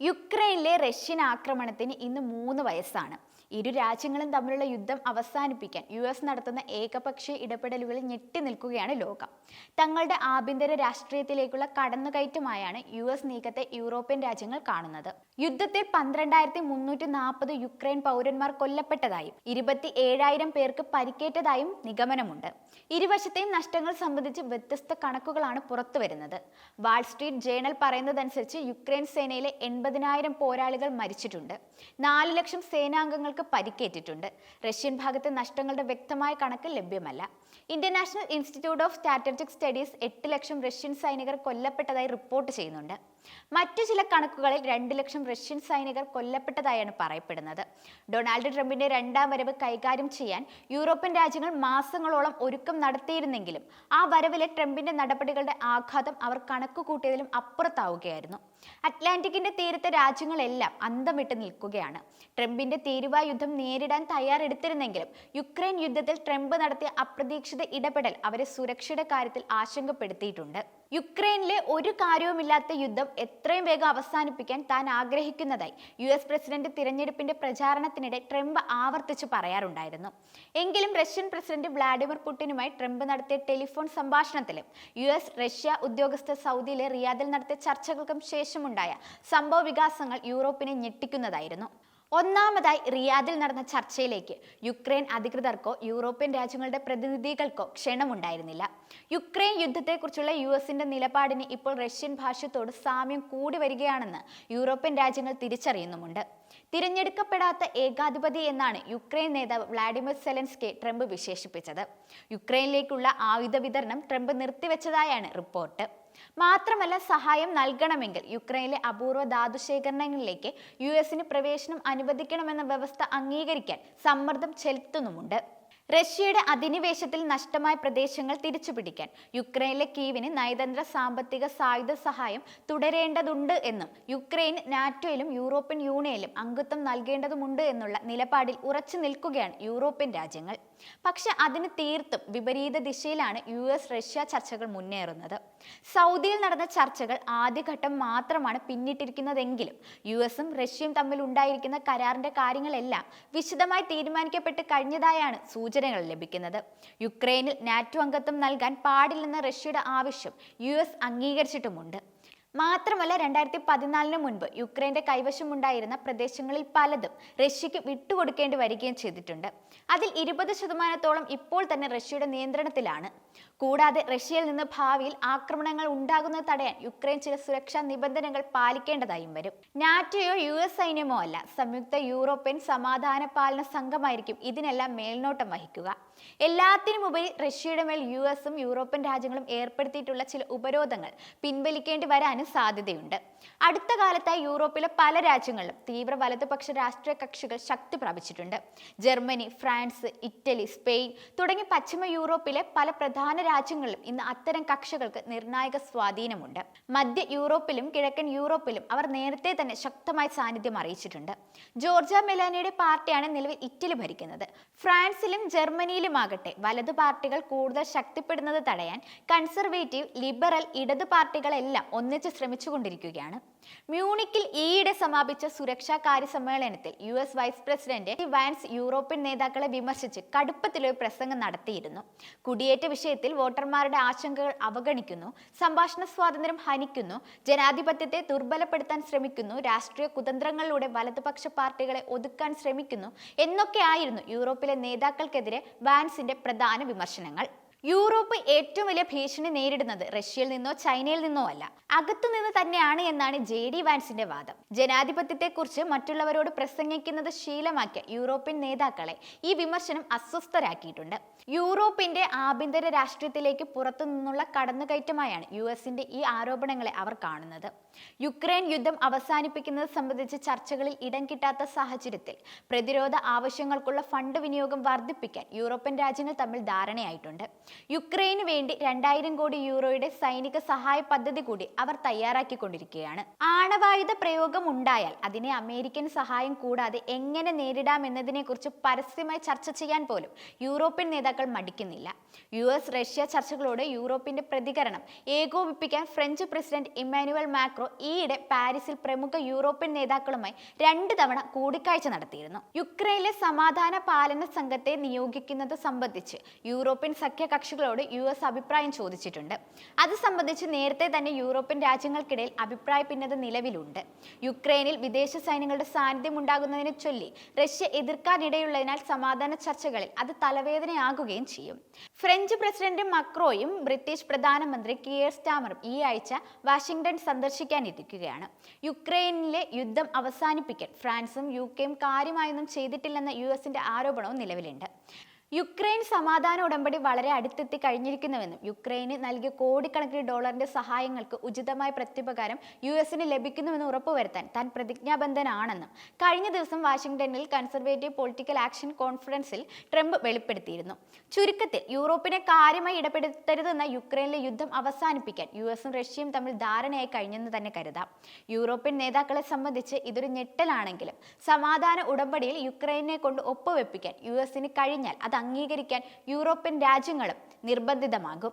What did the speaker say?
യുക്രൈനിലെ റഷ്യൻ ആക്രമണത്തിന് ഇന്ന് മൂന്ന് വയസ്സാണ്. ഇരു രാജ്യങ്ങളും തമ്മിലുള്ള യുദ്ധം അവസാനിപ്പിക്കാൻ യു എസ് നടത്തുന്ന ഏകപക്ഷീയ ഇടപെടലുകളിൽ ഞെട്ടി നിൽക്കുകയാണ് ലോകം. തങ്ങളുടെ ആഭ്യന്തര രാഷ്ട്രീയത്തിലേക്കുള്ള കടന്നുകയറ്റമായാണ് യു എസ് നീക്കത്തെ യൂറോപ്യൻ രാജ്യങ്ങൾ കാണുന്നത്. യുദ്ധത്തിൽ പന്ത്രണ്ടായിരത്തി മുന്നൂറ്റി നാൽപ്പത് യുക്രൈൻ പൗരന്മാർ കൊല്ലപ്പെട്ടതായും ഇരുപത്തി ഏഴായിരം പേർക്ക് പരിക്കേറ്റതായും നിഗമനമുണ്ട്. ഇരുവശത്തെയും നഷ്ടങ്ങൾ സംബന്ധിച്ച് വ്യത്യസ്ത കണക്കുകളാണ് പുറത്തുവരുന്നത്. വാൾസ്ട്രീറ്റ് ജേണൽ പറയുന്നതനുസരിച്ച് യുക്രൈൻ സേനയിലെ എൺപതിനായിരം പോരാളികൾ മരിച്ചിട്ടുണ്ട്. നാല് ലക്ഷം സേനാംഗങ്ങൾക്ക് പരിക്കേറ്റിട്ടുണ്ട്. റഷ്യൻ ഭാഗത്തെ നഷ്ടങ്ങളുടെ വ്യക്തമായ കണക്ക് ലഭ്യമല്ല. International Institute of Strategic Studies എട്ട് ലക്ഷം റഷ്യൻ സൈനികർ കൊല്ലപ്പെട്ടതായി റിപ്പോർട്ട് ചെയ്യുന്നുണ്ട്. മറ്റു ചില കണക്കുകളിൽ രണ്ട് ലക്ഷം റഷ്യൻ സൈനികർ കൊല്ലപ്പെട്ടതായാണ് പറയപ്പെടുന്നത്. ഡൊണാൾഡ് ട്രംപിന്റെ രണ്ടാം വരവ് കൈകാര്യം ചെയ്യാൻ യൂറോപ്യൻ രാജ്യങ്ങൾ മാസങ്ങളോളം ഒരുക്കം നടത്തിയിരുന്നെങ്കിലും ആ വരവിലെ ട്രംപിന്റെ നടപടികളുടെ ആഘാതം അവർ കണക്ക് കൂട്ടിയതിലും അപ്പുറത്താവുകയായിരുന്നു. അറ്റ്ലാന്റിക്കിന്റെ തീരത്തെ രാജ്യങ്ങളെല്ലാം അന്തം വിട്ട് നിൽക്കുകയാണ്. ട്രംപിന്റെ തീരുവ യുദ്ധം നേരിടാൻ തയ്യാറെടുത്തിരുന്നെങ്കിലും യുക്രൈൻ യുദ്ധത്തിൽ ട്രംപ് നടത്തിയ അപ്രതീക്ഷിത ഇടപെടൽ അവരെ സുരക്ഷയുടെ കാര്യത്തിൽ ആശങ്കപ്പെടുത്തിയിട്ടുണ്ട്. യുക്രൈനിലെ ഒരു കാര്യവുമില്ലാത്ത യുദ്ധം എത്രയും വേഗം അവസാനിപ്പിക്കാൻ താൻ ആഗ്രഹിക്കുന്നതായി യു എസ് പ്രസിഡന്റ് തിരഞ്ഞെടുപ്പിന്റെ പ്രചാരണത്തിനിടെ ട്രംപ് ആവർത്തിച്ച് പറയാറുണ്ടായിരുന്നു. എങ്കിലും റഷ്യൻ പ്രസിഡന്റ് വ്ളാഡിമിർ പുടിനുമായി ട്രംപ് നടത്തിയ ടെലിഫോൺ സംഭാഷണത്തിലും യു എസ് റഷ്യ ഉദ്യോഗസ്ഥ സൗദിയിലെ റിയാദിൽ നടത്തിയ ചർച്ചകൾക്കും ശേഷമുണ്ടായ സംഭവ വികാസങ്ങൾ യൂറോപ്പിനെ ഞെട്ടിക്കുന്നതായിരുന്നു. ഒന്നാമതായി റിയാദിൽ നടന്ന ചർച്ചയിലേക്ക് യുക്രൈൻ അധികൃതർക്കോ യൂറോപ്യൻ രാജ്യങ്ങളുടെ പ്രതിനിധികൾക്കോ ക്ഷണമുണ്ടായിരുന്നില്ല. യുക്രൈൻ യുദ്ധത്തെക്കുറിച്ചുള്ള യു എസിന്റെ നിലപാടിന് ഇപ്പോൾ റഷ്യൻ ഭാഷ്യത്തോട് സാമ്യം കൂടി വരികയാണെന്ന് യൂറോപ്യൻ രാജ്യങ്ങൾ തിരിച്ചറിയുന്നുമുണ്ട്. തിരഞ്ഞെടുക്കപ്പെടാത്ത ഏകാധിപതി എന്നാണ് യുക്രൈൻ നേതാവ് വ്ളാഡിമിർ സെലൻസ്കെ ട്രംപ് വിശേഷിപ്പിച്ചത്. യുക്രൈനിലേക്കുള്ള ആയുധ വിതരണം ട്രംപ് നിർത്തിവെച്ചതായാണ് റിപ്പോർട്ട്. മാത്രമല്ല സഹായം നൽകണമെങ്കിൽ യുക്രൈനിലെ അപൂർവ ധാതുശേഖരണങ്ങളിലേക്ക് യു എസിന് പ്രവേശനം അനുവദിക്കണമെന്ന വ്യവസ്ഥ അംഗീകരിക്കാൻ സമ്മർദ്ദം ചെലുത്തുന്നുമുണ്ട്. റഷ്യയുടെ അധിനിവേശത്തിൽ നഷ്ടമായ പ്രദേശങ്ങൾ തിരിച്ചുപിടിക്കാൻ യുക്രൈനിലെ കീവിന് നയതന്ത്ര സാമ്പത്തിക സായുധ സഹായം തുടരേണ്ടതുണ്ട് എന്നും യുക്രൈൻ നാറ്റോയിലും യൂറോപ്യൻ യൂണിയനിലും അംഗത്വം നൽകേണ്ടതുമുണ്ട് എന്നുള്ള നിലപാടിൽ ഉറച്ചു നിൽക്കുകയാണ് യൂറോപ്യൻ രാജ്യങ്ങൾ. പക്ഷെ അതിന് തീർത്തും വിപരീത ദിശയിലാണ് യു എസ് റഷ്യ ചർച്ചകൾ മുന്നേറുന്നത്. സൗദിയിൽ നടന്ന ചർച്ചകൾ ആദ്യഘട്ടം മാത്രമാണ് പിന്നിട്ടിരിക്കുന്നതെങ്കിലും യു എസും റഷ്യയും തമ്മിൽ ഉണ്ടായിരിക്കുന്ന കരാറിന്റെ കാര്യങ്ങളെല്ലാം വിശദമായി തീരുമാനിക്കപ്പെട്ട് കഴിഞ്ഞതായാണ് സൂചനകൾ ലഭിക്കുന്നത്. യുക്രൈനിൽ നാറ്റോ അംഗത്വം നൽകാൻ പാടില്ലെന്ന റഷ്യയുടെ ആവശ്യം യു എസ് അംഗീകരിച്ചിട്ടുമുണ്ട്. മാത്രമല്ല രണ്ടായിരത്തി പതിനാലിന് മുൻപ് യുക്രൈന്റെ കൈവശമുണ്ടായിരുന്ന പ്രദേശങ്ങളിൽ പലതും റഷ്യക്ക് വിട്ടുകൊടുക്കേണ്ടി വരികയും ചെയ്തിട്ടുണ്ട്. അതിൽ ഇരുപത് ശതമാനത്തോളം ഇപ്പോൾ തന്നെ റഷ്യയുടെ നിയന്ത്രണത്തിലാണ്. കൂടാതെ റഷ്യയിൽ നിന്ന് ഭാവിയിൽ ആക്രമണങ്ങൾ ഉണ്ടാകുന്നത് തടയാൻ യുക്രൈൻ ചില സുരക്ഷാ നിബന്ധനകൾ പാലിക്കേണ്ടതായും വരും. നാറ്റോയോ യു എസ് സൈന്യമോ അല്ല സംയുക്ത യൂറോപ്യൻ സമാധാന പാലന സംഘമായിരിക്കും ഇതിനെല്ലാം മേൽനോട്ടം വഹിക്കുക. എല്ലാത്തിനുമുപരി റഷ്യയുടെ മേൽ യു എസും യൂറോപ്യൻ രാജ്യങ്ങളും ഏർപ്പെടുത്തിയിട്ടുള്ള ചില ഉപരോധങ്ങൾ പിൻവലിക്കേണ്ടി വരാനും സാധ്യതയുണ്ട്. അടുത്ത കാലത്തായി യൂറോപ്പിലെ പല രാജ്യങ്ങളിലും തീവ്ര വലതുപക്ഷ രാഷ്ട്രീയ കക്ഷികൾ ശക്തി പ്രാപിച്ചിട്ടുണ്ട്. ജർമ്മനി ഫ്രാൻസ് ഇറ്റലി സ്പെയിൻ തുടങ്ങി പശ്ചിമ യൂറോപ്പിലെ പല പ്രധാന രാജ്യങ്ങളിലും ഇന്ന് അത്തരം കക്ഷികൾക്ക് നിർണായക സ്വാധീനമുണ്ട്. മധ്യ യൂറോപ്പിലും കിഴക്കൻ യൂറോപ്പിലും അവർ നേരത്തെ തന്നെ ശക്തമായ സാന്നിധ്യം അറിയിച്ചിട്ടുണ്ട്. ജോർജ മെലാനിയുടെ പാർട്ടിയാണ് നിലവിൽ ഇറ്റലി ഭരിക്കുന്നത്. ഫ്രാൻസിലും ജർമ്മനിയിലുമാകട്ടെ വലതു പാർട്ടികൾ കൂടുതൽ ശക്തിപ്പെടുന്നത് തടയാൻ കൺസർവേറ്റീവ് ലിബറൽ ഇടതു പാർട്ടികളെല്ലാം ഒന്നിച്ച് ശ്രമിച്ചുകൊണ്ടിരിക്കുകയാണ്. മ്യൂണിക്കിൽ ഈയിടെ സമാപിച്ച സുരക്ഷാ കാര്യ സമ്മേളനത്തിൽ U S vice president Vance European നേതാക്കളെ വിമർശിച്ച് കടുപ്പത്തിലൊരു പ്രസംഗം നടത്തിയിരുന്നു. കുടിയേറ്റ വിഷയത്തിൽ വോട്ടർമാരുടെ ആശങ്കകൾ അവഗണിക്കുന്നു സംഭാഷണ സ്വാതന്ത്ര്യം ഹനിക്കുന്നു ജനാധിപത്യത്തെ ദുർബലപ്പെടുത്താൻ ശ്രമിക്കുന്നു രാഷ്ട്രീയ കുതന്ത്രങ്ങളിലൂടെ വലതുപക്ഷ പാർട്ടികളെ ഒതുക്കാൻ ശ്രമിക്കുന്നു എന്നൊക്കെയായിരുന്നു യൂറോപ്പിലെ നേതാക്കൾക്കെതിരെ വാൻസിന്റെ പ്രധാന വിമർശനങ്ങൾ. യൂറോപ്പ് ഏറ്റവും വലിയ ഭീഷണി നേരിടുന്നത് റഷ്യയിൽ നിന്നോ ചൈനയിൽ നിന്നോ അല്ല. അകത്തുനിന്ന് തന്നെയാണ് എന്നാണ് ജെ ഡി വാൻസിന്റെ വാദം. ജനാധിപത്യത്തെക്കുറിച്ച് മറ്റുള്ളവരോട് പ്രസംഗിക്കുന്നത് ശീലമാക്കിയ യൂറോപ്യൻ നേതാക്കളെ ഈ വിമർശനം അസ്വസ്ഥരാക്കിയിട്ടുണ്ട്. യൂറോപ്പിന്റെ ആഭ്യന്തര രാഷ്ട്രീയത്തിലേക്ക് പുറത്തു നിന്നുള്ള കടന്നുകയറ്റമായാണ് യു എസിന്റെ ഈ ആരോപണങ്ങളെ അവർ കാണുന്നത്. യുക്രൈൻ യുദ്ധം അവസാനിപ്പിക്കുന്നത് സംബന്ധിച്ച് ചർച്ചകളിൽ ഇടം കിട്ടാത്ത സാഹചര്യത്തിൽ പ്രതിരോധ ആവശ്യങ്ങൾക്കുള്ള ഫണ്ട് വിനിയോഗം വർദ്ധിപ്പിക്കാൻ യൂറോപ്യൻ രാജ്യങ്ങൾ തമ്മിൽ ധാരണയായിട്ടുണ്ട്. യുക്രൈന് വേണ്ടി രണ്ടായിരം കോടി യൂറോയുടെ സൈനിക സഹായ പദ്ധതി കൂടി അവർ തയ്യാറാക്കിക്കൊണ്ടിരിക്കുകയാണ്. ആണവായുധ പ്രയോഗം ഉണ്ടായാൽ അതിനെ അമേരിക്കൻ സഹായം കൂടാതെ എങ്ങനെ നേരിടാം നേരിടാമെന്നതിനെക്കുറിച്ച് പരസ്യമായി ചർച്ച ചെയ്യാൻ പോലും യൂറോപ്യൻ നേതാക്കൾ മടിക്കുന്നില്ല. യു എസ് റഷ്യ ചർച്ചകളോട് യൂറോപ്പിന്റെ പ്രതികരണം ഏകോപിപ്പിക്കാൻ ഫ്രഞ്ച് പ്രസിഡന്റ് ഇമ്മാനുവൽ മാക്രോ ഈയിടെ പാരീസിൽ പ്രമുഖ യൂറോപ്യൻ നേതാക്കളുമായി രണ്ട് തവണ കൂടിക്കാഴ്ച നടത്തിയിരുന്നു. യുക്രൈനിലെ സമാധാന പാലന സംഘത്തെ നിയോഗിക്കുന്നത് സംബന്ധിച്ച് യൂറോപ്യൻ സഖ്യകക്ഷികളോട് യു എസ് അഭിപ്രായം ചോദിച്ചിട്ടുണ്ട്. അത് സംബന്ധിച്ച് നേരത്തെ തന്നെ യൂറോപ്യൻ രാജ്യങ്ങൾക്കിടയിൽ അഭിപ്രായ ഭിന്നത നിലവിലുണ്ട്. യുക്രൈനിൽ വിദേശ സൈന്യങ്ങളുടെ സാന്നിധ്യം ഉണ്ടാകുന്നതിനെ ചൊല്ലി റഷ്യ എതിർക്കാനിടയുള്ളതിനാൽ സമാധാന ചർച്ചകളിൽ അത് തലവേദനയാകുകയും ചെയ്യും. ഫ്രഞ്ച് പ്രസിഡന്റ് മക്രോയും ബ്രിട്ടീഷ് പ്രധാനമന്ത്രി കിയർ സ്റ്റാമറും ഈ ആഴ്ച വാഷിംഗ്ടൺ സന്ദർശിക്കാനിരിക്കുകയാണ്. യുക്രൈനിലെ യുദ്ധം അവസാനിപ്പിക്കാൻ ഫ്രാൻസും യു കെയും കാര്യമായൊന്നും ചെയ്തിട്ടില്ലെന്ന യു എസിന്റെ ആരോപണവും നിലവിലുണ്ട്. യുക്രൈൻ സമാധാന ഉടമ്പടി വളരെ അടുത്തെത്തി കഴിഞ്ഞിരിക്കുന്നുവെന്നും യുക്രൈന് നൽകിയ കോടിക്കണക്കിന് ഡോളറിന്റെ സഹായങ്ങൾക്ക് ഉചിതമായ പ്രത്യുപകാരം യു എസിന് ലഭിക്കുന്നുവെന്ന് ഉറപ്പുവരുത്താൻ താൻ പ്രതിജ്ഞാബദ്ധനാണെന്നും കഴിഞ്ഞ ദിവസം വാഷിംഗ്ടണിൽ കൺസർവേറ്റീവ് പൊളിറ്റിക്കൽ ആക്ഷൻ കോൺഫറൻസിൽ ട്രംപ് വെളിപ്പെടുത്തിയിരുന്നു. ചുരുക്കത്തിൽ യൂറോപ്പിനെ കാര്യമായി ഇടപെടുത്തരുതെന്ന യുക്രൈനിലെ യുദ്ധം അവസാനിപ്പിക്കാൻ യു എസും റഷ്യയും തമ്മിൽ ധാരണയായി കഴിഞ്ഞെന്ന് തന്നെ കരുതാം. യൂറോപ്യൻ നേതാക്കളെ സംബന്ധിച്ച് ഇതൊരു ഞെട്ടലാണെങ്കിലും സമാധാന ഉടമ്പടിയിൽ യുക്രൈനെ കൊണ്ട് ഒപ്പുവെപ്പിക്കാൻ യു എസിന് കഴിഞ്ഞാൽ അത് അംഗീകരിക്കാൻ യൂറോപ്യൻ രാജ്യങ്ങളും നിർബന്ധിതമാകും.